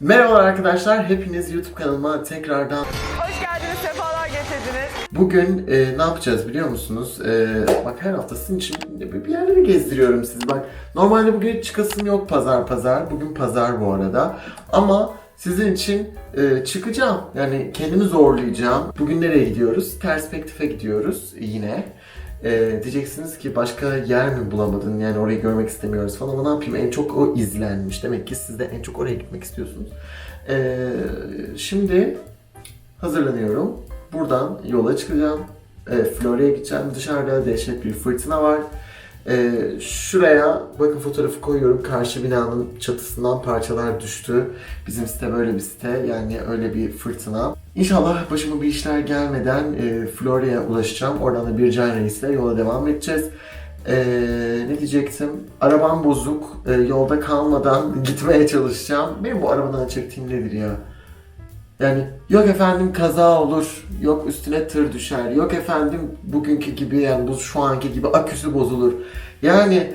Merhabalar arkadaşlar, hepiniz YouTube kanalıma tekrardan Hoş geldiniz, sefalar getirdiniz. Bugün e, ne yapacağız biliyor musunuz? E, bak her hafta sizin için bir yerleri gezdiriyorum sizi. Bak normalde bugün çıkasım yok pazar pazar. Bugün pazar bu arada. Ama sizin için e, çıkacağım. Yani kendimi zorlayacağım. Bugün nereye gidiyoruz? Perspektife gidiyoruz yine. E, diyeceksiniz ki başka yer mi bulamadın? Yani orayı görmek istemiyoruz falan ama ne yapayım? En çok o izlenmiş. Demek ki siz de en çok oraya gitmek istiyorsunuz. E, şimdi hazırlanıyorum. Buradan yola çıkacağım. E, Florya'ya gideceğim. Dışarıda dehşet bir fırtına var. E, şuraya bakın fotoğrafı koyuyorum. Karşı binanın çatısından parçalar düştü. Bizim site böyle bir site. Yani öyle bir fırtına. İnşallah başıma bir işler gelmeden e, Florya'ya ulaşacağım. Oradan da bir can reisle yola devam edeceğiz. E, ne diyecektim? Arabam bozuk. E, yolda kalmadan gitmeye çalışacağım. Benim bu arabadan çektiğim nedir ya? Yani yok efendim kaza olur, yok üstüne tır düşer, yok efendim bugünkü gibi yani bu şu anki gibi aküsü bozulur. Yani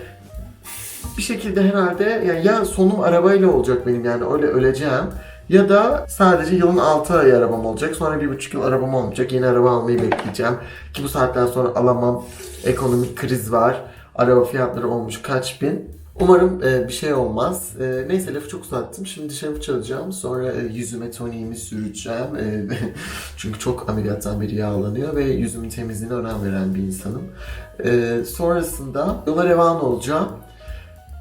bir şekilde herhalde yani ya sonum arabayla olacak benim yani öyle öleceğim ya da sadece yılın 6 ayı arabam olacak. Sonra bir buçuk yıl arabam olmayacak. Yeni araba almayı bekleyeceğim. Ki bu saatten sonra alamam. Ekonomik kriz var. Araba fiyatları olmuş kaç bin. Umarım e, bir şey olmaz. E, neyse lafı çok uzattım. Şimdi dışarı çalacağım. Sonra e, yüzüme toniğimi süreceğim. E, çünkü çok ameliyattan beri yağlanıyor ve yüzümün temizliğine önem veren bir insanım. E, sonrasında yola revan olacağım.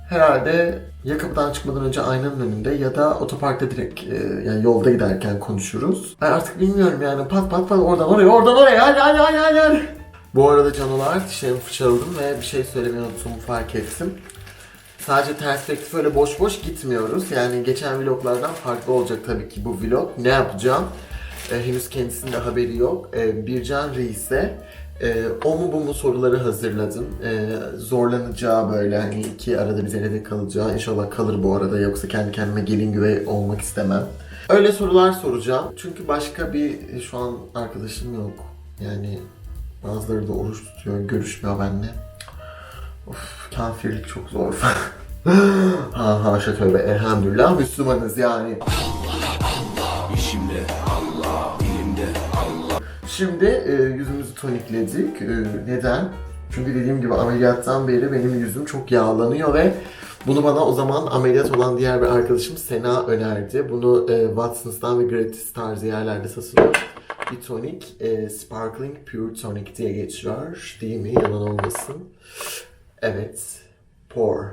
Herhalde ya çıkmadan önce aynanın önünde ya da otoparkta direkt e, yani yolda giderken konuşuruz. Ben artık bilmiyorum yani pat pat pat oradan oraya oradan oraya hadi hadi hadi hadi. hadi. Bu arada canolar dişlerimi fırçaladım ve bir şey söylemeyi unuttuğumu fark ettim. Sadece perspektif öyle boş boş gitmiyoruz. Yani geçen vloglardan farklı olacak tabii ki bu vlog. Ne yapacağım? E, henüz kendisinin de haberi yok. E, Bircan Reis'e e, o mu bu mu soruları hazırladım. E, zorlanacağı böyle hani iki arada bir arada kalacağı. İnşallah kalır bu arada yoksa kendi kendime gelin güvey olmak istemem. Öyle sorular soracağım. Çünkü başka bir şu an arkadaşım yok. Yani bazıları da oruç tutuyor, görüşmüyor benimle. Of kafirlik çok zor. ha haşa tövbe elhamdülillah Müslümanız yani. Şimdi e, yüzümüzü tonikledik. E, neden? Çünkü dediğim gibi ameliyattan beri benim yüzüm çok yağlanıyor ve bunu bana o zaman ameliyat olan diğer bir arkadaşım Sena önerdi. Bunu e, Watsons'tan ve Gratis tarzı yerlerde satılıyor. Bir tonik, e, Sparkling Pure Tonic diye geçiyor. Değil mi? Yalan olmasın. Evet. Pure.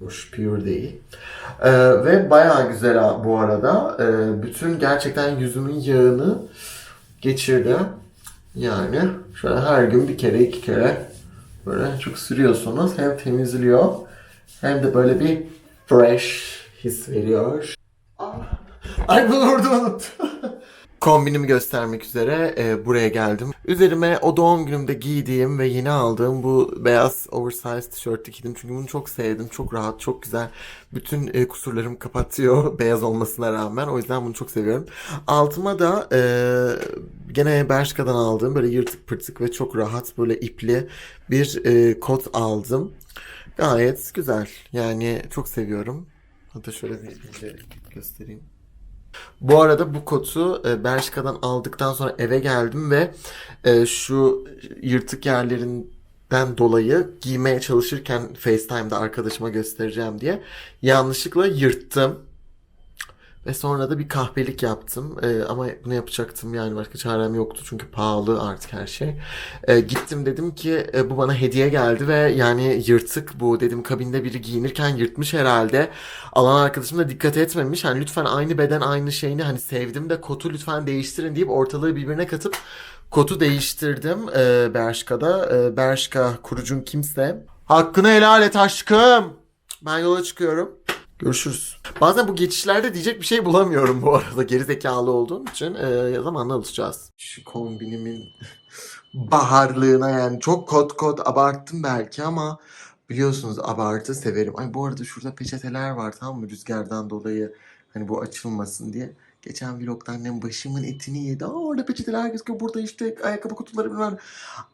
Muş, pure değil. Ee, ve bayağı güzel bu arada. Ee, bütün gerçekten yüzümün yağını geçirdi. Yani şöyle her gün bir kere iki kere böyle çok sürüyorsunuz. Hem temizliyor hem de böyle bir fresh his veriyor. Ah, Ay bunu orada unuttum. Kombinimi göstermek üzere e, buraya geldim. Üzerime o doğum günümde giydiğim ve yeni aldığım bu beyaz oversize tişörtü giydim. Çünkü bunu çok sevdim. Çok rahat, çok güzel. Bütün e, kusurlarımı kapatıyor beyaz olmasına rağmen. O yüzden bunu çok seviyorum. Altıma da e, gene Bershka'dan aldığım böyle yırtık pırtık ve çok rahat böyle ipli bir e, kot aldım. Gayet güzel. Yani çok seviyorum. Hatta şöyle bir, bir göstereyim. Bu arada bu kotu e, Bershka'dan aldıktan sonra eve geldim ve e, şu yırtık yerlerinden dolayı giymeye çalışırken FaceTime'da arkadaşıma göstereceğim diye yanlışlıkla yırttım. Ve sonra da bir kahpelik yaptım. E, ama bunu yapacaktım yani başka çarem yoktu çünkü pahalı artık her şey. E, gittim dedim ki e, bu bana hediye geldi ve yani yırtık bu dedim kabinde biri giyinirken yırtmış herhalde. Alan arkadaşım da dikkat etmemiş. Hani lütfen aynı beden aynı şeyini hani sevdim de kotu lütfen değiştirin deyip ortalığı birbirine katıp kotu değiştirdim e, Bershka'da. E, Bershka kurucun kimse. Hakkını helal et aşkım. Ben yola çıkıyorum. Görüşürüz. Bazen bu geçişlerde diyecek bir şey bulamıyorum bu arada geri zekalı olduğum için. E, zamanla alışacağız. Şu kombinimin baharlığına yani çok kot kot abarttım belki ama biliyorsunuz abartı severim. Ay bu arada şurada peçeteler var tamam mı rüzgardan dolayı hani bu açılmasın diye. Geçen vlogda annem başımın etini yedi. Aa, orada peçeteler gözüküyor. Burada işte ayakkabı kutuları bilmem. ne.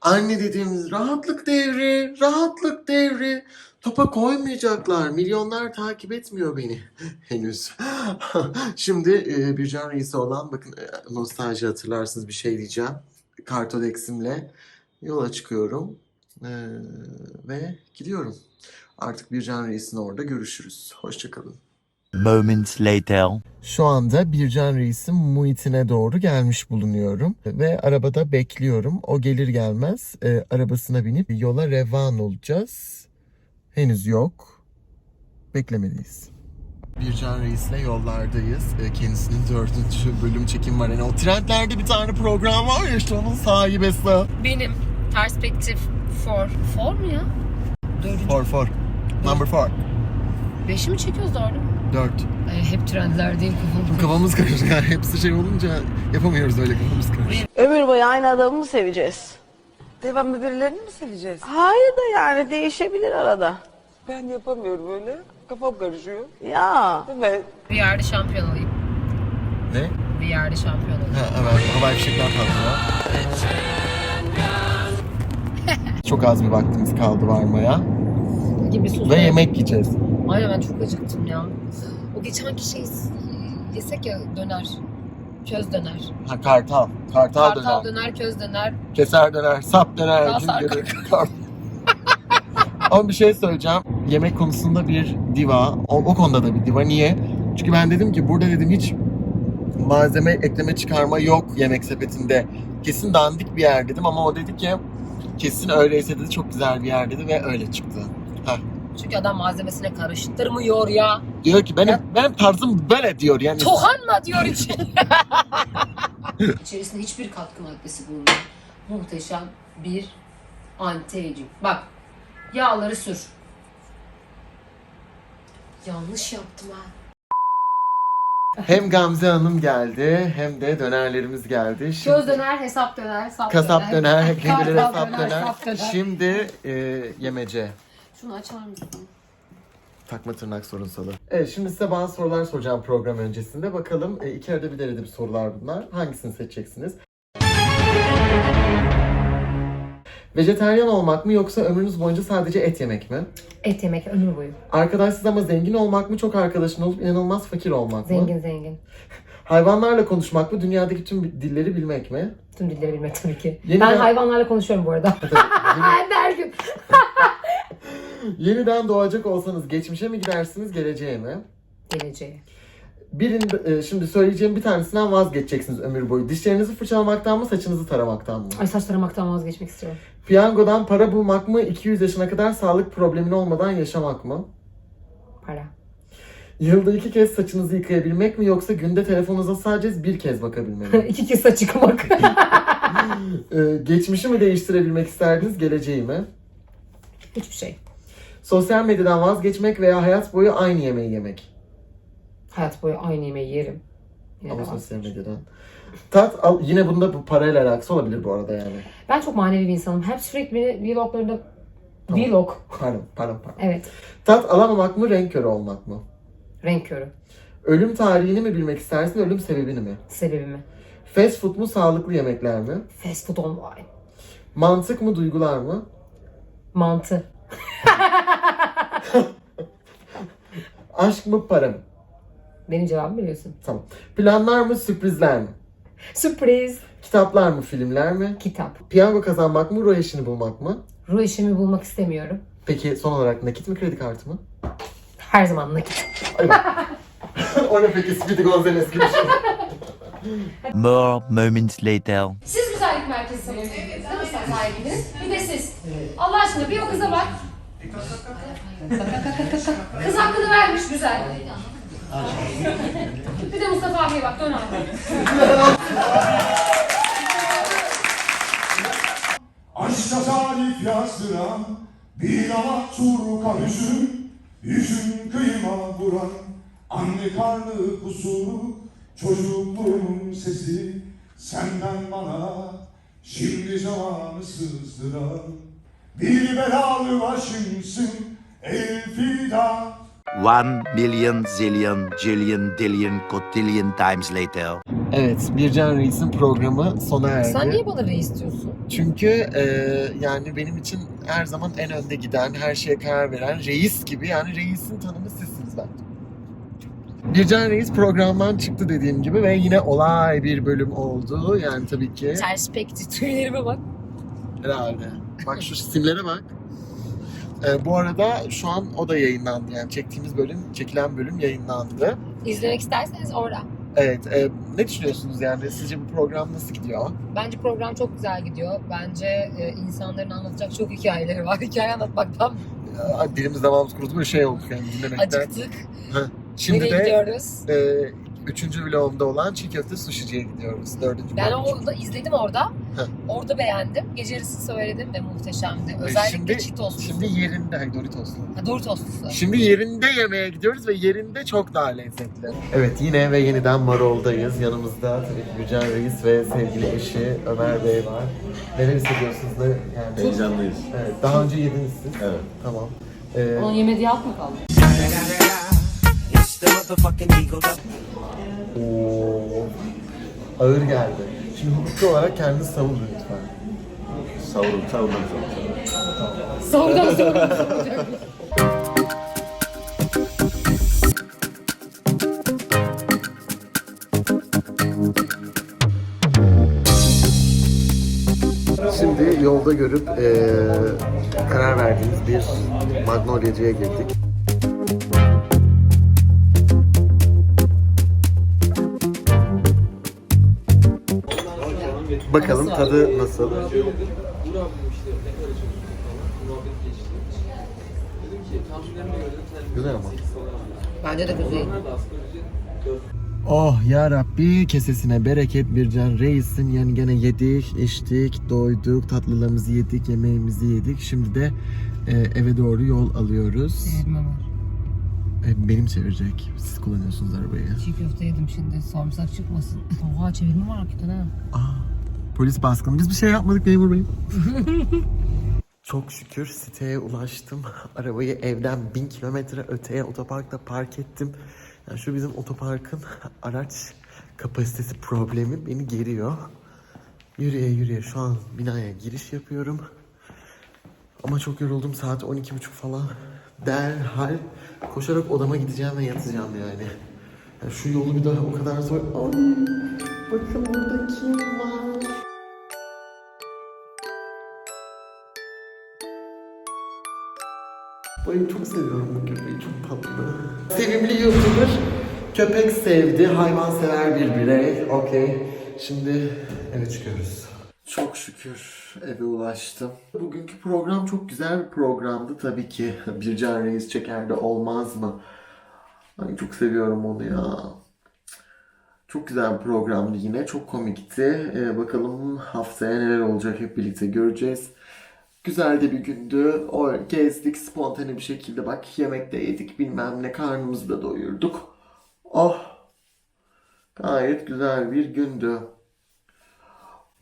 Anne dediğimiz rahatlık devri, rahatlık devri. Topa koymayacaklar. Milyonlar takip etmiyor beni henüz. Şimdi e, Bircan Reis'e olan bakın e, nostalji hatırlarsınız bir şey diyeceğim. Kartodex'imle yola çıkıyorum. E, ve gidiyorum. Artık Bircan Reis'in orada görüşürüz. Hoşçakalın. Moments later. Şu anda Bircan Reis'in muhitine doğru gelmiş bulunuyorum. Ve arabada bekliyorum. O gelir gelmez e, arabasına binip yola revan olacağız. Henüz yok. Beklemeliyiz. Bircan Reis'le yollardayız. E, Kendisinin dördüncü bölüm çekim var. Yani o trendlerde bir tane program var ya işte onun sahibesi. Benim perspektif for. For mu ya? Dördüncü. Four four. Number four. Beşi mi çekiyoruz doğru? Dört. Ee, hep trendler değil kafam. Kafamız karışıyor. Yani hepsi şey olunca yapamıyoruz öyle kafamız karışıyor. Ömür boyu aynı adamı mı seveceğiz? Devamlı birilerini mi seveceğiz? Hayır da yani değişebilir arada. Ben yapamıyorum öyle. Kafam karışıyor. Ya. Evet. Bir yerde şampiyon olayım. Ne? Bir yerde şampiyon olayım. Ha, evet, havai fişekler patlıyor. Çok az bir vaktimiz kaldı varmaya. Gibi sus. Ve yemek yiyeceğiz. Aynen ben çok acıktım ya. O geçenki şey yesek ya döner. Köz döner. Ha kartal. Kartal, Kartal döner. döner, köz döner. Keser döner. Sap döner. Daha cin döner, Ama bir şey söyleyeceğim. Yemek konusunda bir diva. O, o konuda da bir diva. Niye? Çünkü ben dedim ki burada dedim hiç malzeme ekleme çıkarma yok yemek sepetinde. Kesin dandik bir yer dedim ama o dedi ki kesin öyleyse dedi çok güzel bir yer dedi ve öyle çıktı. Heh. Çünkü adam malzemesine karıştırmıyor ya. Diyor ki benim benim tarzım böyle diyor yani. Tohanma diyor için. İçerisinde hiçbir katkı maddesi bulunmuyor. Muhteşem bir anti-aging. Bak yağları sür. Yanlış yaptım ha. Hem Gamze Hanım geldi hem de dönerlerimiz geldi. Şimdi Göz döner, hesap döner, sap kasap döner, kendileri hesap döner. sap döner. Şimdi e, yemece. Şunu açar mısın? Takma tırnak sorunsalı. Evet şimdi size bazı sorular soracağım program öncesinde. Bakalım e, iki arada bir derede bir sorular bunlar. Hangisini seçeceksiniz? Vejeteryan olmak mı yoksa ömrünüz boyunca sadece et yemek mi? Et yemek ömür boyu. Arkadaşsız ama zengin olmak mı çok arkadaşın olup inanılmaz fakir olmak mı? Zengin zengin. Hayvanlarla konuşmak mı dünyadaki tüm dilleri bilmek mi? Tüm dilleri bilmek tabii ki. Yeniden- Ben hayvanlarla konuşuyorum bu arada. Her gün. Yeniden doğacak olsanız geçmişe mi gidersiniz geleceğe mi? Geleceğe. Birinde, e, şimdi söyleyeceğim bir tanesinden vazgeçeceksiniz ömür boyu. Dişlerinizi fırçalamaktan mı saçınızı taramaktan mı? Ay saç taramaktan vazgeçmek istiyorum. Piyangodan para bulmak mı 200 yaşına kadar sağlık problemin olmadan yaşamak mı? Para. Yılda iki kez saçınızı yıkayabilmek mi yoksa günde telefonunuza sadece bir kez bakabilmek mi? İki kez saç yıkamak. E, geçmişi mi değiştirebilmek isterdiniz geleceği mi? Hiçbir şey. Sosyal medyadan vazgeçmek veya hayat boyu aynı yemeği yemek? Hayat boyu aynı yemeği yerim. Yine Ama de sosyal medyadan. Tat al, yine bunda bu parayla alakası olabilir bu arada yani. Ben çok manevi bir insanım. Hep sürekli vloglarında... Tamam. Vlog. Pardon, pardon, pardon. Evet. Tat alamamak mı, renk körü olmak mı? Renk körü. Ölüm tarihini mi bilmek istersin, ölüm sebebini mi? Sebebimi. Fast food mu, sağlıklı yemekler mi? Fast food online. Mantık mı, duygular mı? Mantı. Aşk mı, para mı? Benim cevabımı biliyorsun. Tamam. Planlar mı, sürprizler mi? Sürpriz. Kitaplar mı, filmler mi? Kitap. Piyango kazanmak mı, ruh eşini bulmak mı? Ruh eşimi bulmak istemiyorum. Peki son olarak nakit mi, kredi kartı mı? Her zaman nakit. o ne peki Speedy Gonzales gibi şey. More moments later. Siz güzellik merkezi sahibiniz. Değil mi sahibiniz? Bir de siz. Allah aşkına bir o kıza bak. Kız hakkını vermiş güzel. Bir de Mustafa abiye bak dön abi. Aşka tarif yazdıran bir amatur yüzün Yüzün kıyıma vuran Anne karnı kusuru Çocukluğun sesi Senden bana Şimdi zamanı sızdıran Bir belalı başımsın Elfida One million zillion jillion dillion cotillion times later. Evet, Bircan Reis'in programı sona erdi. Sen niye bana reis diyorsun? Çünkü e, yani benim için her zaman en önde giden, her şeye karar veren reis gibi. Yani reisin tanımı sizsiniz bence. Bircan Reis programdan çıktı dediğim gibi ve yine olay bir bölüm oldu. Yani tabii ki Perspektif tüylerime bak. herhalde. Bak şu simlere bak. E, bu arada şu an o da yayınlandı. Yani çektiğimiz bölüm, çekilen bölüm yayınlandı. İzlemek isterseniz orada. Evet, e, ne düşünüyorsunuz yani? Sizce bu program nasıl gidiyor? Bence program çok güzel gidiyor. Bence e, insanların anlatacak çok hikayeleri var. Hikaye anlatmaktan Ya, Dilimiz damağımız kurudu böyle şey olduk yani dinlemekten. acıktık. Şimdi Nereye de gidiyoruz? e, üçüncü vlogumda olan çiğ köfte sushi'ciye gidiyoruz. Dördüncü Ben için. orada izledim orada. Heh. Orada beğendim. Gece yarısı söyledim ve muhteşemdi. Ve Özellikle şimdi, Cheetos'lu. şimdi yerinde, hayır Doritos'lu. Ha, Doritos'lusu. Şimdi yerinde yemeğe gidiyoruz ve yerinde çok daha lezzetli. Evet yine ve yeniden Marol'dayız. Yanımızda tabii Gülcan Reis ve sevgili eşi Ömer Bey var. Neler hissediyorsunuz? Ne, yani, Heyecanlıyız. Evet, daha önce yediniz siz. Evet. Tamam. Ee, Onun yemediği alt mı kaldı? Oo, ağır geldi. Şimdi hukuki olarak kendiniz savunun lütfen. Savurun, savurun, savurun. Sorudan sonra. Şimdi yolda görüp eee, karar verdiğimiz bir Magnolia'cıya girdik. Bakalım tadı nasıl? Güzel ama. Bence de güzel. Oh ya Rabbi kesesine bereket bir can reisin yani gene yedik, içtik, doyduk, tatlılarımızı yedik, yemeğimizi yedik. Şimdi de e, eve doğru yol alıyoruz. Çevirme var. E, benim çevirecek. Siz kullanıyorsunuz arabayı. Çiğ köfte yedim şimdi. Sarımsak çıkmasın. Oha çevirme var hakikaten ha. Polis baskını. Biz bir şey yapmadık memur beyim. Çok şükür siteye ulaştım. Arabayı evden bin kilometre öteye otoparkta park ettim. Yani şu bizim otoparkın araç kapasitesi problemi beni geriyor. Yürüye yürüye şu an binaya giriş yapıyorum. Ama çok yoruldum saat 12.30 falan. Derhal koşarak odama gideceğim ve yatacağım yani. Yani şu yolu bir daha o kadar zor... Ay, bakın burada kim var? Ben çok seviyorum bu köpeği, çok tatlı. Sevimli YouTuber, köpek sevdi, hayvan sever bir birey. Okey, şimdi eve çıkıyoruz. Çok şükür eve ulaştım. Bugünkü program çok güzel bir programdı tabii ki. Bircan Reis çekerdi olmaz mı? Ay çok seviyorum onu ya. Çok güzel bir programdı yine. Çok komikti. Ee, bakalım haftaya neler olacak hep birlikte göreceğiz. Güzel de bir gündü. O gezdik spontane bir şekilde bak yemek de yedik bilmem ne karnımızı da doyurduk. Oh. Gayet güzel bir gündü.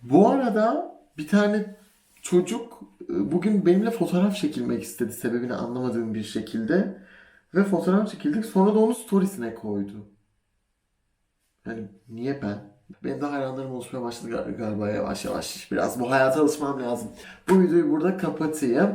Bu arada bir tane çocuk e, bugün benimle fotoğraf çekilmek istedi sebebini anlamadığım bir şekilde. Ve fotoğraf çekildik sonra da onu storiesine koydu. Yani niye ben? Benim de hayranlarım oluşmaya başladı gal- galiba yavaş yavaş. Biraz bu hayata alışmam lazım. Bu videoyu burada kapatayım.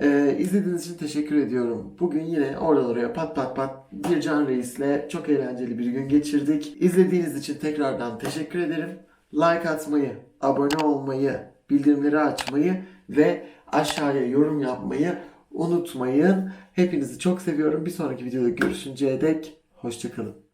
Ee, izlediğiniz için teşekkür ediyorum. Bugün yine oradan oraya pat pat pat bir Can Reis'le çok eğlenceli bir gün geçirdik. İzlediğiniz için tekrardan teşekkür ederim. Like atmayı, abone olmayı, bildirimleri açmayı ve aşağıya yorum yapmayı unutmayın. Hepinizi çok seviyorum. Bir sonraki videoda görüşünceye dek hoşçakalın.